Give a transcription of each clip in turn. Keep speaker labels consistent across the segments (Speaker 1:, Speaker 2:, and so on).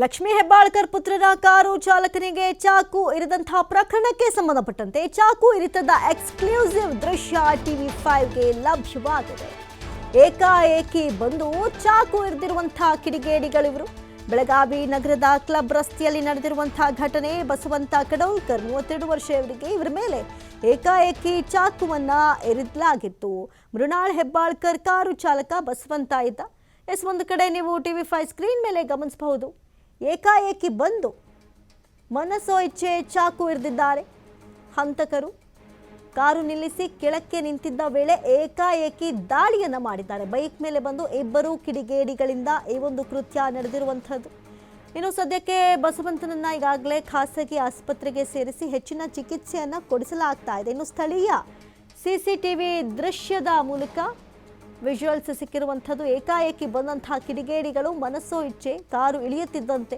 Speaker 1: ಲಕ್ಷ್ಮೀ ಹೆಬ್ಬಾಳ್ಕರ್ ಪುತ್ರನ ಕಾರು ಚಾಲಕನಿಗೆ ಚಾಕು ಇರಿದಂತಹ ಪ್ರಕರಣಕ್ಕೆ ಸಂಬಂಧಪಟ್ಟಂತೆ ಚಾಕು ಇರಿತದ ಎಕ್ಸ್ಕ್ಲೂಸಿವ್ ದೃಶ್ಯ ಟಿವಿ ಫೈವ್ಗೆ ಲಭ್ಯವಾಗಿದೆ. ಏಕಾಏಕಿ ಬಂದು ಚಾಕು ಇರಿದಿರುವಂತಹ ಕಿಡಿಗೇಡಿಗಳಿವರು ಬೆಳಗಾವಿ ನಗರದ ಕ್ಲಬ್ ರಸ್ತೆಯಲ್ಲಿ ನಡೆದಿರುವಂತಹ ಘಟನೆ ಬಸವಂತ ಕಡೌಲ್ಕರ್ ಮೂವತ್ತೆರಡು ವರ್ಷ ಇವರಿಗೆ ಇವರ ಮೇಲೆ ಏಕಾಏಕಿ ಚಾಕುವನ್ನ ಎರಿದಲಾಗಿತ್ತು ಮೃಣಾಳ್ ಹೆಬ್ಬಾಳ್ಕರ್ ಕಾರು ಚಾಲಕ ಬಸವಂತ ಇದ್ದ. ಎಸ್, ಒಂದು ಕಡೆ ನೀವು ಟಿವಿ ಫೈವ್ ಸ್ಕ್ರೀನ್ ಮೇಲೆ ಗಮನಿಸಬಹುದು. ಏಕಾಏಕಿ ಬಂದು ಮನಸ್ಸೋ ಇಚ್ಛೆ ಚಾಕು ಹಿಡಿದಿದ್ದಾರೆ ಹಂತಕರು ಕಾರು ನಿಲ್ಲಿಸಿ ಕೆಳಕ್ಕೆ ನಿಂತಿದ್ದ ವೇಳೆ ಏಕಾಏಕಿ ದಾಳಿಯನ್ನ ಮಾಡಿದ್ದಾರೆ. ಬೈಕ್ ಮೇಲೆ ಬಂದು ಇಬ್ಬರು ಕಿಡಿಗೇಡಿಗಳಿಂದ ಈ ಒಂದು ಕೃತ್ಯ ನಡೆದಿರುವಂಥದ್ದು. ಇನ್ನು ಸದ್ಯಕ್ಕೆ ಬಸವಂತನನ್ನ ಈಗಾಗಲೇ ಖಾಸಗಿ ಆಸ್ಪತ್ರೆಗೆ ಸೇರಿಸಿ ಹೆಚ್ಚಿನ ಚಿಕಿತ್ಸೆಯನ್ನ ಕೊಡಿಸಲಾಗ್ತಾ ಇದೆ. ಇನ್ನು ಸ್ಥಳೀಯ ಸಿಸಿಟಿವಿ ದೃಶ್ಯದ ಮೂಲಕ ವಿಜುವಲ್ಸ್ ಸಿಕ್ಕಿರುವಂಥದ್ದು ಏಕಾಏಕಿ ಬಂದಂತಹ ಕಿಡಿಗೇಡಿಗಳು ಮನಸ್ಸೋ ಇಚ್ಛೆ ಕಾರು ಇಳಿಯುತ್ತಿದ್ದಂತೆ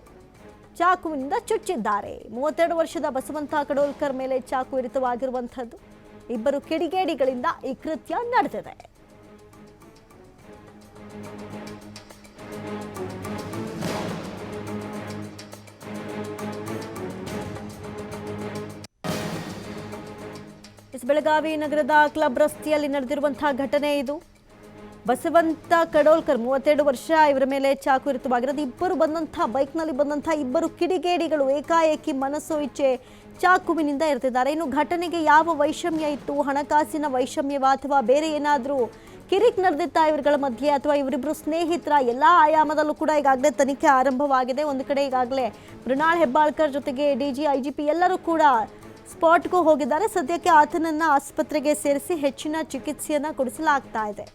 Speaker 1: ಚಾಕುವಿನಿಂದ ಚುಚ್ಚಿದ್ದಾರೆ. ಮೂವತ್ತೆರಡು ವರ್ಷದ ಬಸವಂತ ಕಡೋಲ್ಕರ್ ಮೇಲೆ ಚಾಕು ಇರಿತವಾಗಿರುವಂಥದ್ದು. ಇಬ್ಬರು ಕಿಡಿಗೇಡಿಗಳಿಂದ ಈ ಕೃತ್ಯ ನಡೆದಿದೆ. ಬೆಳಗಾವಿ ನಗರದ ಕ್ಲಬ್ ರಸ್ತೆಯಲ್ಲಿ ನಡೆದಿರುವಂತಹ ಘಟನೆ ಇದು. ಬಸವಂತ ಕಡೋಲ್ಕರ್ ಮೂವತ್ತೆರಡು ವರ್ಷ, ಇವರ ಮೇಲೆ ಚಾಕು ಇರಿತವಾಗಿರೋದು ಇಬ್ಬರು ಬಂದಂಥ, ಬೈಕ್ನಲ್ಲಿ ಬಂದಂಥ ಇಬ್ಬರು ಕಿಡಿಗೇಡಿಗಳು ಏಕಾಏಕಿ ಮನಸ್ಸು ಇಚ್ಛೆ ಚಾಕುವಿನಿಂದ ಇರ್ತಿದ್ದಾರೆ ಇನ್ನು ಘಟನೆಗೆ ಯಾವ ವೈಷಮ್ಯ ಇತ್ತು? ಹಣಕಾಸಿನ ವೈಷಮ್ಯವ ಅಥವಾ ಬೇರೆ ಏನಾದರೂ ಕಿರಿಕ್ ನಡೆದಿತ್ತ ಇವರುಗಳ ಮಧ್ಯೆ ಅಥವಾ ಇವರಿಬ್ಬರು ಸ್ನೇಹಿತರ ಎಲ್ಲ ಆಯಾಮದಲ್ಲೂ ಕೂಡ ಈಗಾಗಲೇ ತನಿಖೆ ಆರಂಭವಾಗಿದೆ. ಒಂದು ಕಡೆ ಈಗಾಗಲೇ ಮೃಣಾಳ್ ಹೆಬ್ಬಾಳ್ಕರ್ ಜೊತೆಗೆ D G I G P ಎಲ್ಲರೂ ಕೂಡ ಸ್ಪಾಟ್ಗೂ ಹೋಗಿದ್ದಾರೆ. ಸದ್ಯಕ್ಕೆ ಆತನನ್ನು ಆಸ್ಪತ್ರೆಗೆ ಸೇರಿಸಿ ಹೆಚ್ಚಿನ ಚಿಕಿತ್ಸೆಯನ್ನು ಕೊಡಿಸಲಾಗ್ತಾ ಇದೆ.